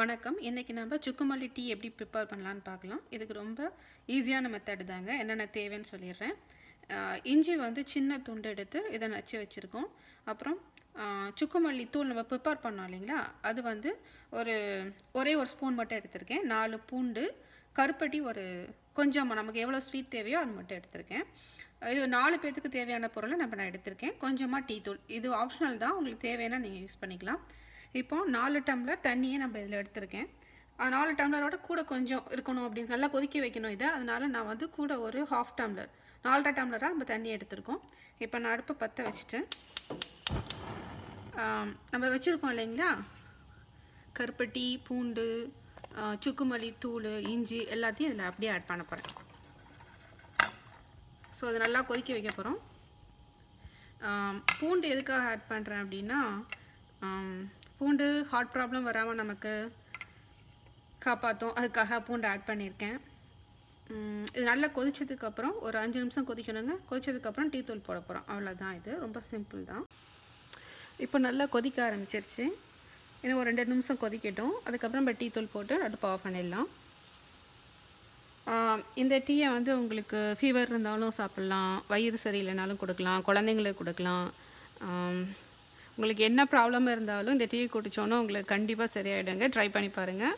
வணக்கம். இன்றைக்கி நம்ம சுக்குமல்லி டீ எப்படி ப்ரிப்பேர் பண்ணலான்னு பார்க்கலாம். இதுக்கு ரொம்ப ஈஸியான மெத்தடு தாங்க. என்னென்ன தேவைன்னு சொல்லிடுறேன். இஞ்சி வந்து சின்ன துண்டு எடுத்து இதை நச்சு வச்சுருக்கோம். அப்புறம் சுக்குமல்லி தூள் நம்ம ப்ரிப்பேர் பண்ணோம் இல்லைங்களா? அது வந்து ஒரு ஒரே ஒரு ஸ்பூன் மட்டும் எடுத்திருக்கேன். நாலு பூண்டு கருப்பட்டி ஒரு கொஞ்சம் நமக்கு எவ்வளோ ஸ்வீட் தேவையோ அது மட்டும் எடுத்திருக்கேன். இது நாலு பேர்த்துக்கு தேவையான பொருளை நம்ம நான் எடுத்திருக்கேன். கொஞ்சமாக டீ தூள். இது ஆப்ஷனல் தான். உங்களுக்கு தேவைன்னா நீங்கள் யூஸ் பண்ணிக்கலாம். இப்போ நாலு டம்ளர் தண்ணியை நம்ம இதில் எடுத்திருக்கேன். நாலு டம்ளரோட கூட கொஞ்சம் இருக்கணும் அப்படின்னு நல்லா கொதிக்க வைக்கணும் இதை. அதனால் நான் வந்து கூட ஒரு ஹாஃப் டம்ளர் நாலரை டம்ளராக நம்ம தண்ணி எடுத்திருக்கோம். இப்போ நான் அடுப்பை பற்ற வச்சுட்டேன். நம்ம வச்சுருக்கோம் இல்லைங்களா? கருப்பட்டி பூண்டு சுக்குமல்லி தூள் இஞ்சி எல்லாத்தையும் இதில் அப்படியே ஆட் பண்ண போகிறேன் ஸோ அதை நல்லா கொதிக்க வைக்க போகிறோம் பூண்டு எதுக்காக ஆட் பண்ணுறேன் அப்படின்னா பூண்டு ஹார்ட் ப்ராப்ளம் வராமல் நமக்கு காப்பாற்றும் அதுக்காக பூண்டு ஆட் பண்ணியிருக்கேன். இது நல்லா கொதிச்சதுக்கப்புறம் ஒரு அஞ்சு நிமிஷம் கொதிக்கணுங்க. கொதிச்சதுக்கப்புறம் டீ தூள் போட போகிறோம் அவ்வளோதான் இது. ரொம்ப சிம்பிள் தான். இப்போ நல்லா கொதிக்க ஆரம்பிச்சிருச்சு. இன்னும் ஒரு ரெண்டு நிமிஷம் கொதிக்கட்டும். அதுக்கப்புறம் நம்ம டீ தூள் போட்டு அடுப்பு ஆஃப் பண்ணிடலாம். இந்த டீயை வந்து உங்களுக்கு ஃபீவர் இருந்தாலும் சாப்பிட்லாம். வயிறு சரியில்லைனாலும் கொடுக்கலாம். குழந்தைங்களுக்கு கொடுக்கலாம். உங்களுக்கு என்ன ப்ராப்ளம் இருந்தாலும் இந்த டீ குடித்தோன்னா உங்களுக்கு கண்டிப்பாக சரியாயிடுங்க. ட்ரை பண்ணி பாருங்கள்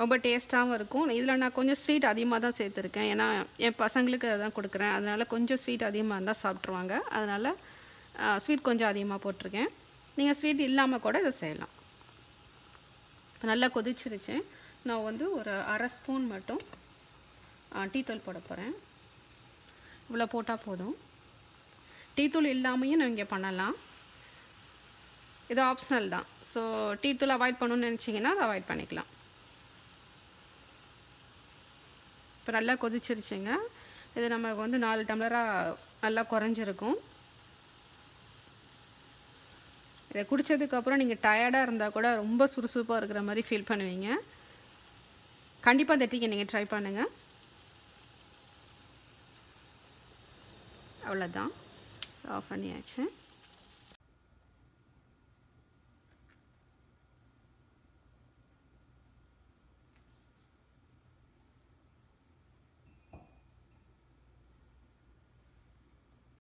ரொம்ப டேஸ்ட்டாகவும் இருக்கும். இதில் நான் கொஞ்சம் ஸ்வீட் அதிகமாக தான் சேர்த்துருக்கேன். ஏன்னா என் பசங்களுக்கு அதான் கொடுக்குறேன். அதனால் கொஞ்சம் ஸ்வீட் அதிகமாக இருந்தால் சாப்பிட்ருவாங்க அதனால் ஸ்வீட் கொஞ்சம் அதிகமாக போட்டிருக்கேன். நீங்கள் ஸ்வீட் இல்லாமல் கூட இதை செய்யலாம். நல்லா கொதிச்சிருச்சு. நான் வந்து ஒரு அரை ஸ்பூன் மட்டும் டீத்தூள் போட போகிறேன் இவ்வளோ போட்டால் போதும். டீத்தூள் இல்லாமையும் நான் இங்கே பண்ணலாம். இது ஆப்ஷனல் தான். ஸோ டீ தூள் அவாய்ட் பண்ணணும்னு நினச்சிங்கன்னா அதை அவாய்ட் பண்ணிக்கலாம். இப்போ நல்லா கொதிச்சிருச்சுங்க. இது நமக்கு வந்து நாலு டம்ளராக நல்லா குறைஞ்சிருக்கும். இதை குடித்ததுக்கப்புறம் நீங்கள் டயர்டாக இருந்தால் கூட ரொம்ப சுறுசுறுப்பாக இருக்கிற மாதிரி ஃபீல் பண்ணுவீங்க. கண்டிப்பாக அந்த டீக்கை நீங்கள் ட்ரை பண்ணுங்கள் அவ்வளோதான் ஆஃப் பண்ணியாச்சு.